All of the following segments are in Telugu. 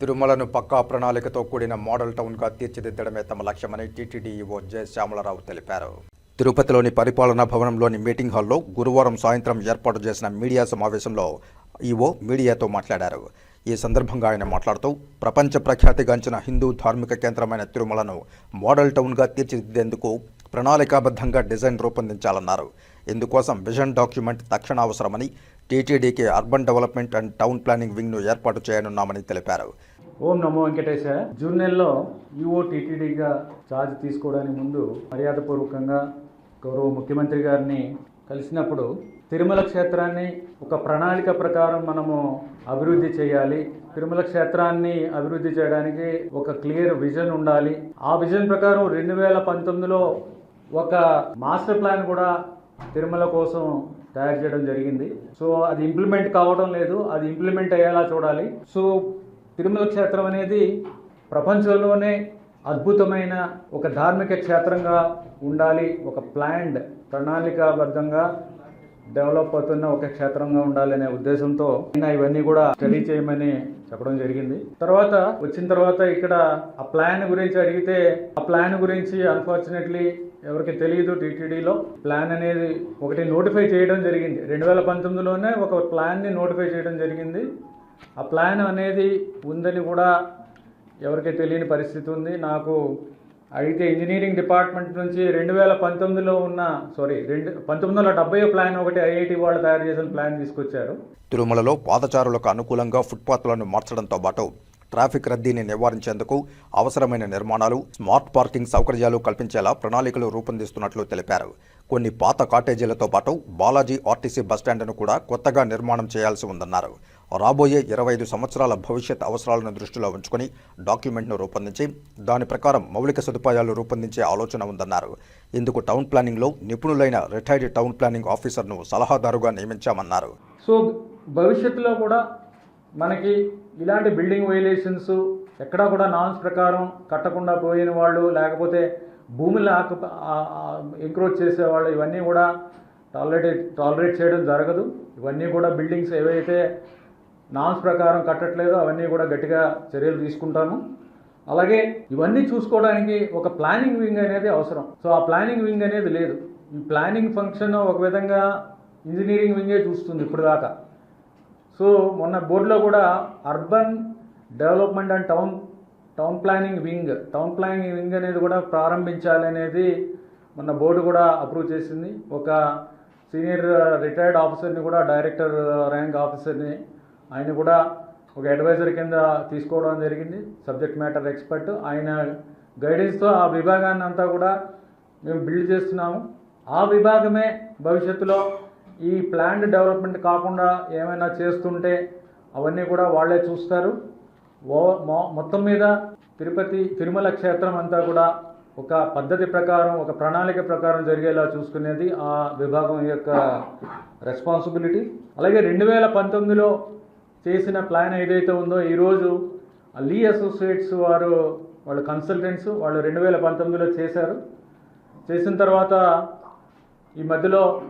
తిరుమలను పక్కా ప్రణాళికతో కూడిన మోడల్ టౌన్గా తీర్చిదిద్దడమే తమ లక్ష్యమని టీటీడీఈఓ జయశ్యామలరావు జె. శ్యామలరావు తెలిపారు. తిరుపతిలోని పరిపాలనా భవనంలోని మీటింగ్ హాల్లో గురువారం సాయంత్రం ఏర్పాటు చేసిన మీడియా సమావేశంలో ఈవో మీడియాతో మాట్లాడారు. ఈ సందర్భంగా ఆయన మాట్లాడుతూ ప్రపంచ ప్రఖ్యాతిగాంచిన హిందూ ధార్మిక కేంద్రమైన తిరుమలను మోడల్ టౌన్గా తీర్చిదిద్దేందుకు ప్రణాళికాబద్ధంగా డిజైన్ రూపొందించాలన్నారు. ఇందుకోసం విజన్ డాక్యుమెంట్ తక్షణ అవసరమని టీటీడీకి urban development and town planning వింగ్ను ఏర్పాటు చేయనున్నామని తెలిపారు. ఓం నమో వెంకటేశ. జూన్ నెలలో ఈఓ టీటీడీగా ఛార్జ్ తీసుకోవడానికి ముందు మర్యాదపూర్వకంగా గౌరవ ముఖ్యమంత్రి గారిని కలిసినప్పుడు తిరుమల క్షేత్రాన్ని ఒక ప్రణాళిక ప్రకారం మనము అభివృద్ధి చేయాలి. తిరుమల క్షేత్రాన్ని అభివృద్ధి చేయడానికి ఒక క్లియర్ విజన్ ఉండాలి. ఆ విజన్ ప్రకారం రెండు వేల పంతొమ్మిదిలో ఒక మాస్టర్ ప్లాన్ కూడా తిరుమల కోసం తయారు చేయడం జరిగింది. సో అది ఇంప్లిమెంట్ కావడం లేదు. అది ఇంప్లిమెంట్ అయ్యేలా చూడాలి. సో తిరుమల క్షేత్రం అనేది ప్రపంచంలోనే అద్భుతమైన ఒక ధార్మిక క్షేత్రంగా ఉండాలి. ఒక ప్లాండ్ ప్రణాళికాబద్ధంగా డెవలప్ అవుతున్న ఒక క్షేత్రంగా ఉండాలనే ఉద్దేశంతో ఆయన ఇవన్నీ కూడా స్టడీ చేయమని చెప్పడం జరిగింది. తర్వాత వచ్చిన తర్వాత ఇక్కడ ఆ ప్లాన్ గురించి అడిగితే ఆ ప్లాన్ గురించి అన్ఫార్చునేట్లీ ఎవరికి తెలియదు టీటీడీలో. ప్లాన్ అనేది ఒకటి నోటిఫై చేయడం జరిగింది. రెండు వేల పంతొమ్మిదిలోనే ఒక ప్లాన్ని నోటిఫై చేయడం జరిగింది. ఆ ప్లాన్ అనేది ఉందని కూడా ఎవరికి తెలియని పరిస్థితి ఉంది. నాకు అయితే ఇంజనీరింగ్ డిపార్ట్మెంట్ నుంచి రెండు వేల పంతొమ్మిదిలో ఉన్న సారీ రెండు పంతొమ్మిది వందల డెబ్బై ప్లాన్ ఒకటి ఐఐటి వాళ్ళు తయారు చేసిన ప్లాన్ తీసుకొచ్చారు. తిరుమలలో పాదచారులకు అనుకూలంగా ఫుట్పాత్లను మార్చడంతో పాటు ట్రాఫిక్ రద్దీని నివారించేందుకు అవసరమైన నిర్మాణాలు స్మార్ట్ పార్కింగ్ సౌకర్యాలు కల్పించేలా ప్రణాళికలు రూపొందిస్తున్నట్లు తెలిపారు. కొన్ని పాత కాటేజీలతో పాటు బాలాజీ ఆర్టీసీ బస్టాండ్ను కూడా కొత్తగా నిర్మాణం చేయాల్సి ఉందన్నారు. రాబోయే ఇరవై ఐదు సంవత్సరాల భవిష్యత్ అవసరాలను దృష్టిలో ఉంచుకుని డాక్యుమెంట్ను రూపొందించి దాని ప్రకారం మౌలిక సదుపాయాలు రూపొందించే ఆలోచన ఉందన్నారు. ఇందుకు టౌన్ ప్లానింగ్లో నిపుణులైన రిటైర్డ్ టౌన్ ప్లానింగ్ ఆఫీసర్ను సలహాదారుగా నియమించామన్నారు. సో భవిష్యత్తులో కూడా మనకి ఇలాంటి బిల్డింగ్ వైలేషన్స్ ఎక్కడా కూడా నాన్స్ ప్రకారం కట్టకుండా పోయిన వాళ్ళు లేకపోతే భూములు ఆకు ఎంక్రోచ్ చేసేవాళ్ళు ఇవన్నీ కూడా టాలరేట్ టాలరేట్ చేయడం జరగదు. ఇవన్నీ కూడా బిల్డింగ్స్ ఏవైతే నాన్స్ ప్రకారం కట్టట్లేదో అవన్నీ కూడా గట్టిగా చర్యలు తీసుకుంటాము. అలాగే ఇవన్నీ చూసుకోవడానికి ఒక ప్లానింగ్ వింగ్ అనేది అవసరం. సో ఆ ప్లానింగ్ వింగ్ అనేది లేదు. ఈ ప్లానింగ్ ఫంక్షన్ ఒక విధంగా ఇంజనీరింగ్ వింగే చూస్తుంది ఇప్పుడు దాకా సో మొన్న బోర్డులో కూడా urban development and town town planning wing town planning wing అనేది కూడా ప్రారంభించాలి అనేది మొన్న బోర్డు కూడా అప్రూవ్ చేసింది. ఒక సీనియర్ రిటైర్డ్ ఆఫీసర్ని కూడా డైరెక్టర్ ర్యాంక్ ఆఫీసర్ని ఆయన కూడా ఒక అడ్వైజర్ కింద తీసుకోవడం జరిగింది. Subject matter expert. ఆయన గైడెన్స్తో ఆ విభాగాన్ని అంతా కూడా మేము బిల్డ్ చేస్తున్నాము. ఆ విభాగమే భవిష్యత్తులో ఈ ప్లాంట్ డెవలప్మెంట్ కాకుండా ఏమైనా చేస్తుంటే అవన్నీ కూడా వాళ్ళే చూస్తారు. ఓ మొత్తం మీద తిరుపతి తిరుమల క్షేత్రం అంతా కూడా ఒక పద్ధతి ప్రకారం ఒక ప్రణాళిక ప్రకారం జరిగేలా చూసుకునేది ఆ విభాగం యొక్క రెస్పాన్సిబిలిటీ అలాగే రెండు వేల పంతొమ్మిదిలో చేసిన ప్లాన్ ఏదైతే ఉందో ఈరోజు ఆ లీ అసోసియేట్స్ వారు వాళ్ళు కన్సల్టెంట్స్ వాళ్ళు రెండు వేల పంతొమ్మిదిలో చేశారు. చేసిన తర్వాత ఈ మధ్యలో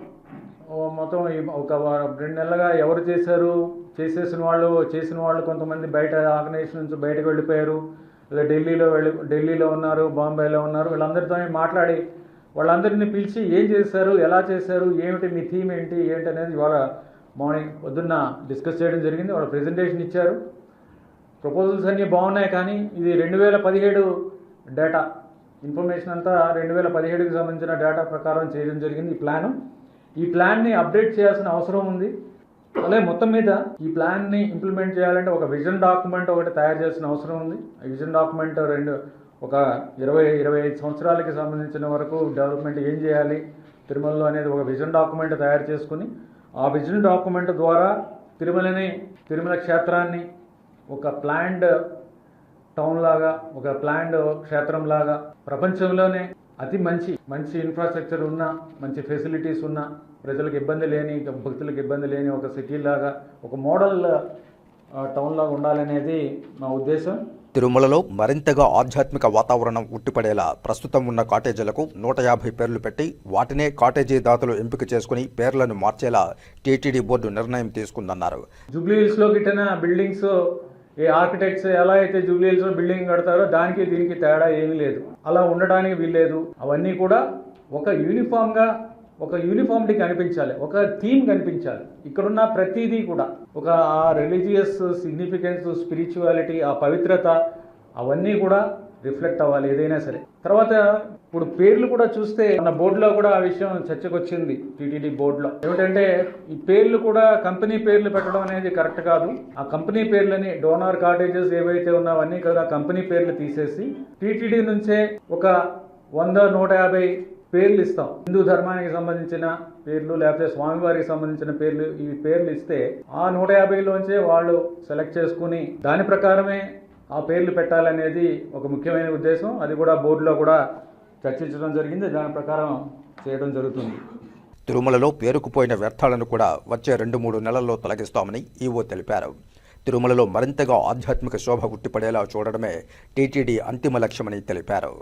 మొత్తం ఒక వారం- రెండు నెలలుగా ఎవరు చేశారు? చేసేసిన వాళ్ళు చేసిన వాళ్ళు కొంతమంది బయట ఆర్గనైజేషన్ నుంచి బయటకు వెళ్ళిపోయారు. లేదా ఢిల్లీలో వెళ్ళి ఢిల్లీలో ఉన్నారు బాంబేలో ఉన్నారు. వీళ్ళందరితో మాట్లాడి వాళ్ళందరినీ పిలిచి ఏం చేశారు ఎలా చేశారు ఏమిటి మీ థీమ్ ఏంటి ఏంటి అనేది ఇవాళ మార్నింగ్ పొద్దున్న డిస్కస్ చేయడం జరిగింది. వాళ్ళు ప్రెజెంటేషన్ ఇచ్చారు. ప్రపోజల్స్ అన్నీ బాగున్నాయి కానీ ఇది రెండు వేల పదిహేడు డేటా. ఇన్ఫర్మేషన్ అంతా రెండు వేల పదిహేడుకి సంబంధించిన డేటా ప్రకారం చేయడం జరిగింది ఈ ప్లాను. ఈ ప్లాన్ని అప్డేట్ చేయాల్సిన అవసరం ఉంది. అలాగే మొత్తం మీద ఈ ప్లాన్ని ఇంప్లిమెంట్ చేయాలంటే ఒక విజన్ డాక్యుమెంట్ ఒకటి తయారు చేసిన అవసరం ఉంది. ఆ విజన్ డాక్యుమెంట్ రెండు ఒక ఇరవై ఇరవై ఐదు సంవత్సరాలకి సంబంధించిన వరకు డెవలప్మెంట్ ఏం చేయాలి తిరుమలలో అనేది ఒక విజన్ డాక్యుమెంట్ తయారు చేసుకుని ఆ విజన్ డాక్యుమెంట్ ద్వారా తిరుమలని తిరుమల క్షేత్రాన్ని ఒక ప్లాండ్ టౌన్ లాగా ఒక ప్లాండ్ క్షేత్రం లాగా ప్రపంచంలోనే అతి మంచి మంచి ఇన్ఫ్రాస్ట్రక్చర్ ఉన్న మంచి ఫెసిలిటీస్ ఉన్న ప్రజలకు ఇబ్బంది లేని భక్తులకు ఇబ్బంది లేని ఒక సిటీ లాగా ఒక మోడల్ టౌన్ లాగా ఉండాలనేది మా ఉద్దేశం. తిరుమలలో మరింతగా ఆధ్యాత్మిక వాతావరణం ఉట్టిపడేలా ప్రస్తుతం ఉన్న కాటేజీలకు నూట యాభై పేర్లు పెట్టి వాటినే కాటేజీ దాతలు ఎంపిక చేసుకుని పేర్లను మార్చేలా టీటీడీ బోర్డు నిర్ణయం తీసుకుందన్నారు. జూబ్లీ హిల్స్లో గిట్టిన బిల్డింగ్స్ ఈ ఆర్కిటెక్ట్స్ ఎలా అయితే జూబ్లీహిల్స్లో బిల్డింగ్ కడతారో దానికి దీనికి తేడా ఏమీ లేదు. అలా ఉండడానికి వీల్లేదు. అవన్నీ కూడా ఒక యూనిఫామ్గా ఒక యూనిఫామిటీ కనిపించాలి. ఒక థీమ్ కనిపించాలి. ఇక్కడున్న ప్రతిదీ కూడా ఒక ఆ రిలీజియస్ సిగ్నిఫికెన్స్ స్పిరిచువాలిటీ ఆ పవిత్రత అవన్నీ కూడా రిఫ్లెక్ట్ అవ్వాలి ఏదైనా సరే. తర్వాత ఇప్పుడు పేర్లు కూడా చూస్తే మన బోర్డులో కూడా ఆ విషయం చర్చకు వచ్చింది టీటీడీ బోర్డులో. ఏమిటంటే ఈ పేర్లు కూడా కంపెనీ పేర్లు పెట్టడం అనేది కరెక్ట్ కాదు. ఆ కంపెనీ పేర్లని డోనార్ కాటేజెస్ ఏవైతే ఉన్నావో కదా కూడా కంపెనీ పేర్లు తీసేసి టీటీడీ నుంచే ఒక వంద నూట యాభై పేర్లు ఇస్తాం. హిందూ ధర్మానికి సంబంధించిన పేర్లు లేకపోతే స్వామివారికి సంబంధించిన పేర్లు ఈ పేర్లు ఇస్తే ఆ నూట యాభైలోంచే వాళ్ళు సెలెక్ట్ చేసుకుని దాని ప్రకారమే ఆ పేర్లు పెట్టాలనేది ఒక ముఖ్యమైన ఉద్దేశం. అది కూడా బోర్డులో కూడా చర్చించడం జరిగింది. దాని ప్రకారం చేయడం జరుగుతుంది. తిరుమలలో పేరుకుపోయిన వ్యర్థాలను కూడా వచ్చే రెండు మూడు నెలల్లో తొలగిస్తామని ఈవో తెలిపారు. తిరుమలలో మరింతగా ఆధ్యాత్మిక శోభ ఉట్టిపడేలా చూడడమే టీటీడీ అంతిమ లక్ష్యమని తెలిపారు.